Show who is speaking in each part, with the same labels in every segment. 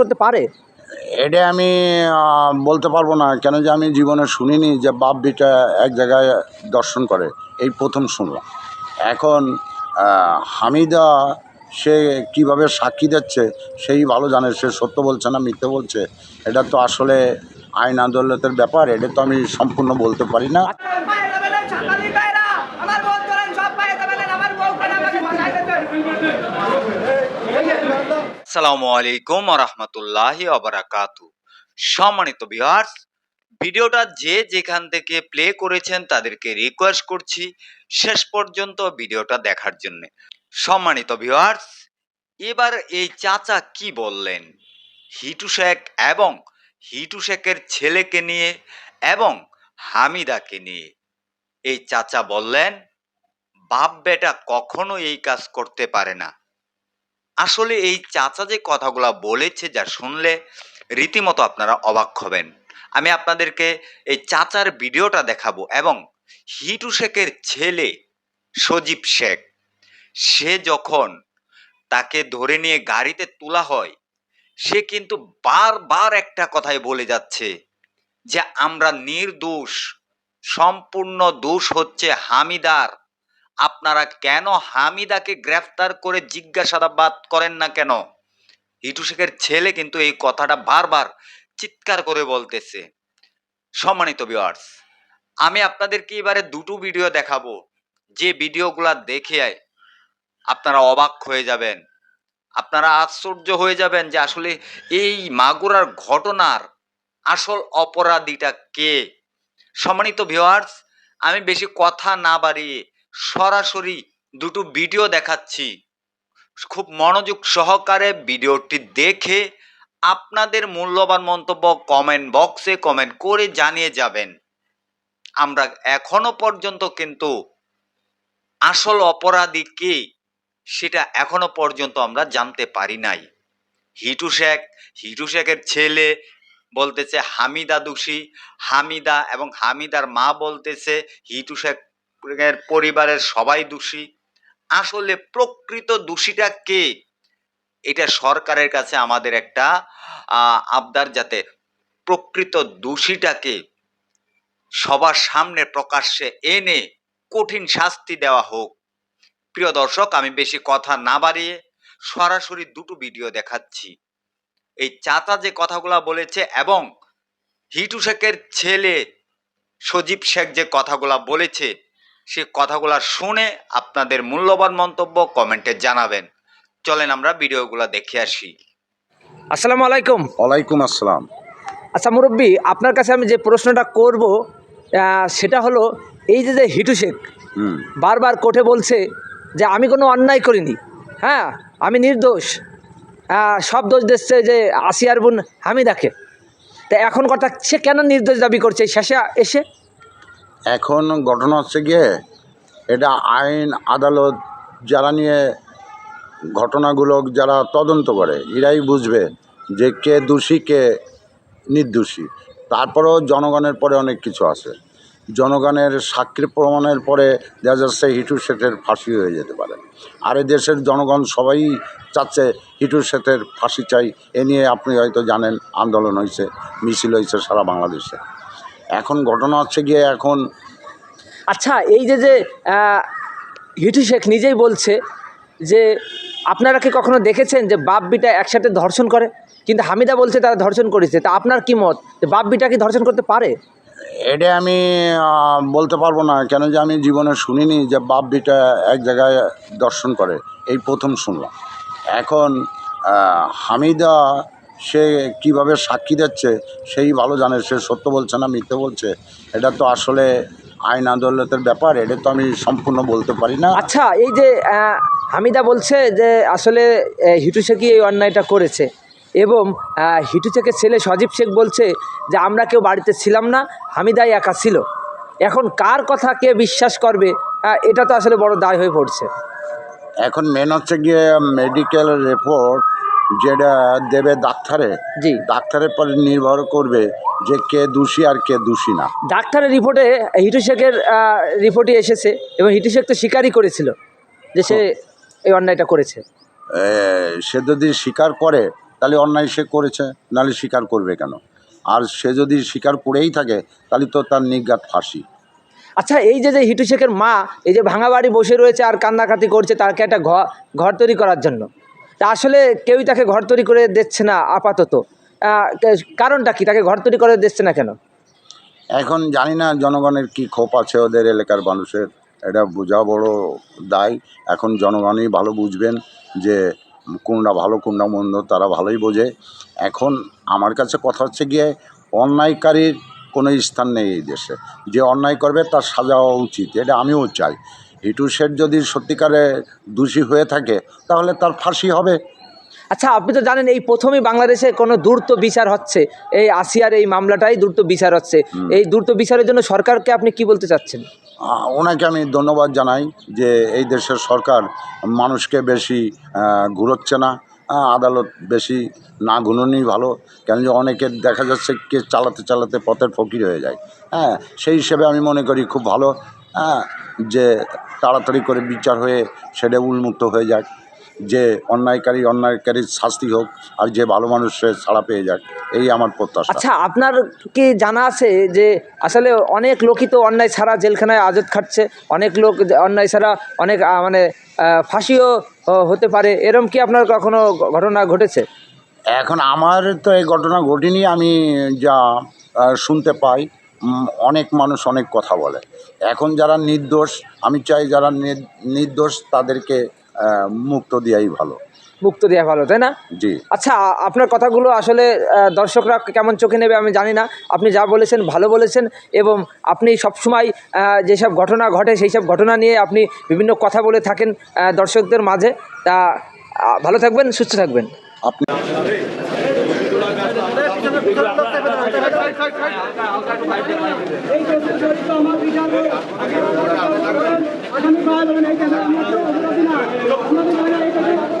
Speaker 1: করতে পারে?
Speaker 2: এটা আমি বলতে পারব না। কেন যে আমি জীবনে শুনিনি যে বাপ বিটা এক জায়গায় দর্শন করে। এই প্রথম শুনলাম। এখন হামিদা, সে কীভাবে সাক্ষী দিচ্ছে, সেই ভালো জানে। সে সত্য বলছে না মিথ্যে বলছে, এটা তো আসলে আইন আদালতের ব্যাপার। এটা তো আমি সম্পূর্ণ বলতে পারি না
Speaker 3: পায়ে দেবেন সাংবাদিক ভাইরা আমার বোন করেন সব পায়ে দেবেন আমার বউ করে আমাকে বসাইতেছে
Speaker 4: আসসালামু আলাইকুম রহমতুল্লাহি অবরাকাতু সম্মানিত ভিউয়ার্স ভিডিওটা যে যেখান থেকে প্লে করেছেন তাদেরকে রিকোয়েস্ট করছি শেষ পর্যন্ত ভিডিওটা দেখার জন্য। সম্মানিত ভিউয়ার্স এবার এই চাচা কি বললেন? হিটু শেখ এবং হিটু শেখের ছেলেকে নিয়ে এবং হামিদাকে নিয়ে। এই চাচা বললেন, বাপ বেটা কখনো এই কাজ করতে পারে না। আসলে এই চাচা যে কথাগুলা বলেছে যা শুনলে রীতিমতো আপনারা অবাক হবেন। আমি আপনাদেরকে এই চাচার ভিডিওটা দেখাবো এবং হিটু শেখের ছেলে সজীব শেখ, সে যখন তাকে ধরে নিয়ে গাড়িতে তোলা হয়, সে কিন্তু বারবার একটা কথাই বলে যাচ্ছে যে, আমরা নির্দোষ, সম্পূর্ণ দোষ হচ্ছে হামিদার। আপনারা কেন হামিদাকে গ্রেফতার করে জিজ্ঞাসাবাদ করেন না কেন? হিটু শেখের ছেলে কিন্তু এই কথাটা বারবার চিৎকার করে বলতেছে। সম্মানিত ভিউয়ার্স আমি আপনাদেরকে এবারে দুটো ভিডিও দেখাবো। যে ভিডিওগুলা দেখে আপনারা অবাক হয়ে যাবেন। আপনারা আশ্চর্য হয়ে যাবেন যে আসলে এই মাগুরার ঘটনার আসল অপরাধীটা কে? সম্মানিত ভিউয়ার্স আমি বেশি কথা না বাড়িয়ে সরাসরি দুটো ভিডিও দেখাচ্ছি। খুব মনোযোগ সহকারে ভিডিওটি দেখে আপনাদের মূল্যবান মন্তব্য কমেন্ট বক্সে কমেন্ট করে জানিয়ে যাবেন। আমরা এখনও পর্যন্ত কিন্তু আসল অপরাধী কে সেটা এখনও পর্যন্ত আমরা জানতে পারি নাই। হিটু শেখ, হিটু শেখের ছেলে বলতেছে, হামিদা দোষী, হামিদা এবং হামিদার মা বলতেছে, হিটু শেখের পরিবারের সবাই দোষী। আসলে প্রকৃত দোষীটা কে? এটা সরকারের কাছে আমাদের একটা আবদার যাতে প্রকৃত দোষীটাকে সবার সামনে প্রকাশ্যে এনে কঠিন শাস্তি দেওয়া হোক। প্রিয় দর্শক, আমি বেশি কথা না বাড়িয়ে সরাসরি দুটো ভিডিও দেখাচ্ছি। এই চাচা যে কথাগুলা বলেছে এবং হিটু শেখের ছেলে সজীব শেখ যে কথাগুলা বলেছে সে কথাগুলো শুনে আপনাদের মূল্যবান মন্তব্য কমেন্টে জানাবেন। চলেন আমরা ভিডিওগুলো দেখে আসি।
Speaker 1: আসসালামু আলাইকুম।
Speaker 2: ওয়ালাইকুম আসসালাম।
Speaker 1: আচ্ছা মুরব্বী আপনার কাছে আমি যে প্রশ্নটা করব সেটা হলো এই যে যে হিটু শেখ বারবার কোর্টে বলছে যে আমি কোনো অন্যায় করিনি হ্যাঁ আমি নির্দোষ সব দোষ দিচ্ছে যে আসিয়ার বোন হামিদাকে। তা এখন কথা সে কেন নির্দোষ দাবি করছে? শেষে এসে
Speaker 2: এখন ঘটনা হচ্ছে গিয়ে এটা আইন, আদালত যারা নিয়ে ঘটনাগুলো যারা তদন্ত করে, এরাই বুঝবে যে কে দোষী, কে নির্দোষী। তারপরেও জনগণের পরে অনেক কিছু আছে। জনগণের সাক্ষী প্রমাণের পরে দেখা যাচ্ছে হিটু শেঠের ফাঁসি হয়ে যেতে পারে। আর এ দেশের জনগণ সবাই চাচ্ছে হিটু শেঠের ফাঁসি চাই। এ নিয়ে আপনি হয়তো জানেন, আন্দোলন হয়েছে, মিছিল হয়েছে সারা বাংলাদেশে। এখন ঘটনা হচ্ছে গিয়ে এখন
Speaker 1: আচ্ছা এই যে যে হিটু শেখ নিজেই বলছে যে আপনারা কি কখনো দেখেছেন যে বাপ বিটা একসাথে ধর্ষণ করে? কিন্তু হামিদা বলছে তারা ধর্ষণ করেছে। তা আপনার কি মত যে বাপ বিটা কি ধর্ষণ করতে পারে?
Speaker 2: এটা আমি বলতে পারব না কেন যে আমি জীবনে শুনিনি যে বাপ বিটা এক জায়গায় দর্শন করে। এই প্রথম শুনলাম। এখন হামিদা সে কীভাবে সাক্ষী দিচ্ছে সেই ভালো জানে সে সত্য বলছে না মিথ্যে বলছে এটা তো আসলে আইন আদালতের ব্যাপার এটা তো আমি সম্পূর্ণ বলতে পারি না।
Speaker 1: আচ্ছা এই যে হামিদা বলছে যে আসলে হিটু শেখই এই অন্যায়টা করেছে এবং হিটু শেখের ছেলে সজীব শেখ বলছে যে আমরা কেউ বাড়িতে ছিলাম না হামিদাই একা ছিল। এখন কার কথা কে বিশ্বাস করবে এটা তো আসলে বড় দায় হয়ে পড়ছে।
Speaker 2: এখন মেন হচ্ছে গিয়ে মেডিকেল রিপোর্ট যেটা দেবে ডাক্তারে
Speaker 1: জি।
Speaker 2: ডাক্তারের পরে নির্ভর করবে যে কে দোষী আর কে দোষী না।
Speaker 1: ডাক্তারের রিপোর্টে হিটু শেখের রিপোর্টে এসেছে এবং হিটু শেখ তো স্বীকারই করেছিল যে সে এই অন্যায়টা করেছে।
Speaker 2: সে যদি স্বীকার করে তাহলে অন্যায় সে করেছে নাহলে স্বীকার করবে কেন? আর সে যদি স্বীকার করেই থাকে তাহলে তো তার নিজ্ঞাত ফাঁসি।
Speaker 1: আচ্ছা এই যে যে হিটু শেখের মা এই যে ভাঙা বাড়ি বসে রয়েছে আর কান্নাকাটি করছে তাকে একটা ঘর ঘর তৈরি করার জন্য। তা আসলে কেউই তাকে ঘর তৈরি করে দিচ্ছে না আপাতত। কারণটা কি? তাকে ঘর তৈরি করে দিচ্ছে না কেন?
Speaker 2: এখন জানি না জনগণের কি ক্ষোভ আছে ওদের এলাকার মানুষের। এটা বোঝা বড় দায়। এখন জনগণই ভালো বুঝবেন যে কোনটা ভালো, কোনটা মন্দ, তারা ভালোই বোঝে। এখন আমার কাছে কথা হচ্ছে গিয়ে অন্যায়কারীর কোনো স্থান নেই এই দেশে। যে অন্যায় করবে তার সাজা হওয়া উচিত। এটা আমিও চাই। হিটু শেঠ যদি সত্যিকারে দোষী হয়ে থাকে তাহলে তার ফাঁসি হবে।
Speaker 1: আচ্ছা আপনি তো জানেন এই প্রথমেই বাংলাদেশে কোনো দ্রুত বিচার হচ্ছে। এই আসিয়ার এই মামলাটাই দ্রুত বিচার হচ্ছে। এই দ্রুত বিচারের জন্য সরকারকে আপনি কি বলতে চাচ্ছেন?
Speaker 2: ওনাকে আমি ধন্যবাদ জানাই যে এই দেশের সরকার মানুষকে বেশি ঘুরোচ্ছে না আদালত বেশি না ঘুরোনি ভালো। কেন যে অনেকের দেখা যাচ্ছে কে চালাতে চালাতে পথের ফকির হয়ে যায়। হ্যাঁ সেই হিসেবে আমি মনে করি খুব ভালো। হ্যাঁ যে তাড়াতাড়ি করে বিচার হয়ে সেটা উন্মুক্ত হয়ে যাক যে অন্যায়কারী অন্যায়কারীর শাস্তি হোক আর যে ভালো মানুষ সে ছাড়া পেয়ে যাক এই আমার প্রত্যাশা।
Speaker 1: আচ্ছা আপনার কি জানা আছে যে আসলে অনেক লোকই তো অন্যায় ছাড়া জেলখানায় আজত খাটছে অনেক লোক অন্যায় ছাড়া অনেক মানে ফাঁসিও হতে পারে এরম কি আপনার কখনো ঘটনা ঘটেছে?
Speaker 2: এখন আমার তো এই ঘটনা ঘটেনি আমি যা শুনতে পাই। অনেক মানুষ অনেক কথা বলে। এখন যারা নির্দোষ আমি চাই যারা নির- নির্দোষ তাদেরকে মুক্ত দেওয়াই ভালো।
Speaker 1: মুক্ত দেওয়া ভালো তাই না?
Speaker 2: জি।
Speaker 1: আচ্ছা আপনার কথাগুলো আসলে দর্শকরা কেমন চোখে নেবে আমি জানি না। আপনি যা বলেছেন ভালো বলেছেন এবং আপনি সবসময় যেসব ঘটনা ঘটে সেই সব ঘটনা নিয়ে আপনি বিভিন্ন কথা বলে থাকেন দর্শকদের মাঝে। তা ভালো থাকবেন সুস্থ থাকবেন।
Speaker 2: আপনি
Speaker 3: এই কেন আমরা তো অপরাধী না আমাদের বাইরে এই কেন
Speaker 5: একদমই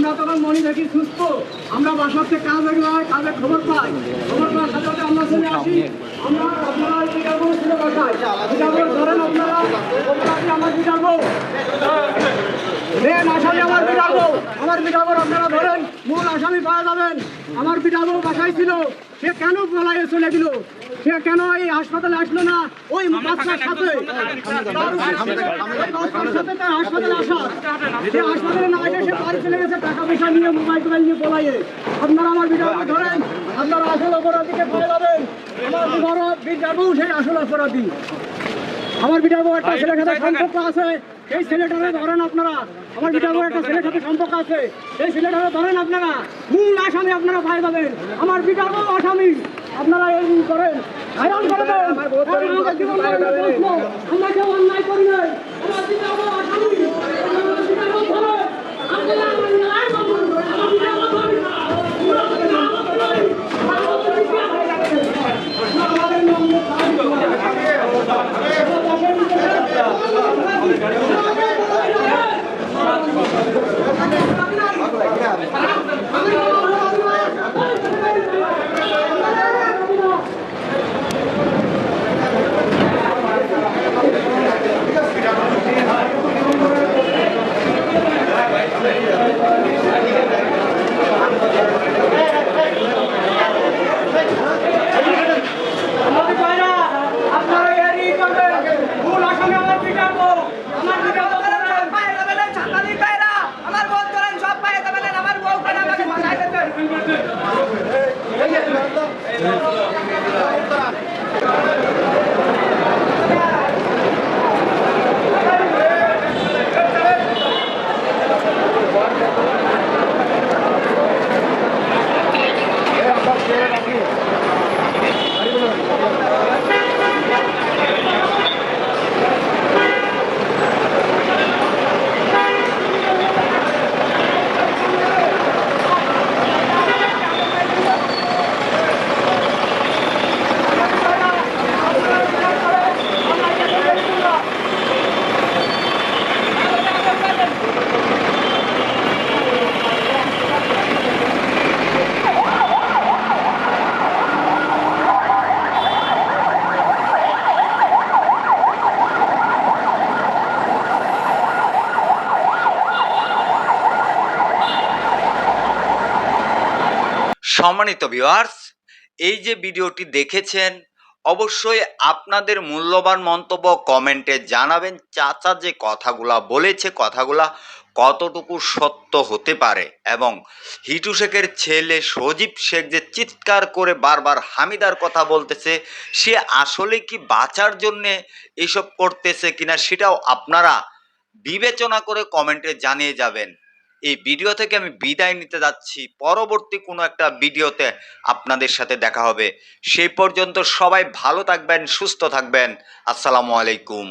Speaker 3: আমরা তখন মনি দেখি সুস্থ। আমরা থেকে কাজে যাই কাজে খবর পাই। খবর পাওয়ার সাথে আমরা চলে আসি। আমরা বাসায় ধরেন আপনারা আমার মেন আসামি আমার আপনারা ধরেন পাওয়া যাবেন। আমার বাসায় ছিল। সে কেন পলাইয়ে চলে গেল? সে কেন এই হাসপাতালে আসলো না? ওই বাচ্চার সাথে তার হাসপাতালে আসা। সে হাসপাতালে না এসে সে বাড়ি চলে গেছে টাকা পয়সা নিয়ে মোবাইল টোবাইল নিয়ে পলাইয়ে। আপনারা আমার বিচারবউ ধরেন আপনারা আসল অপরাধীকে পেয়ে যাবেন আমার বিচারক বিচারবউ সেই আসল অপরাধী। আমার বিটার বউ একটা ছেলের সাথে সম্পর্ক আছে। সেই ছেলেটারে ধরেন আপনারা। আমার বিটার বউ একটা ছেলের সাথে সম্পর্ক আছে। সেই ছেলেটারে ধরেন আপনারা। মূল আসামি আপনারা পাই যাবেন আমার বিটার বউ আসামি। আপনারা এই করেন। হাইরান করে দেন। আমাদের জীবন। আমরা কেউ অন্যায় করি নাই। আমার আসামি আমার আপনারা ন্যায় করুন। নাম
Speaker 4: সম্মানিত ভিউয়ার্স এই যে ভিডিওটি দেখেছেন, অবশ্যই আপনাদের মূল্যবান মন্তব্য কমেন্টে জানাবেন। চাচা যে কথাগুলা বলেছে, কথাগুলা কতটুকু সত্য হতে পারে এবং হিটু শেখের ছেলে সজীব শেখ যে চিৎকার করে বারবার হামিদার কথা বলতেছে, সে আসলে কি বাঁচার জন্যে এসব করতেছে কিনা সেটাও আপনারা বিবেচনা করে কমেন্টে জানিয়ে যাবেন। এই ভিডিও থেকে আমি বিদায় নিতে যাচ্ছি। পরবর্তী কোনো একটা ভিডিওতে আপনাদের সাথে দেখা হবে। সেই পর্যন্ত সবাই ভালো থাকবেন, সুস্থ থাকবেন। আসসালামু আলাইকুম।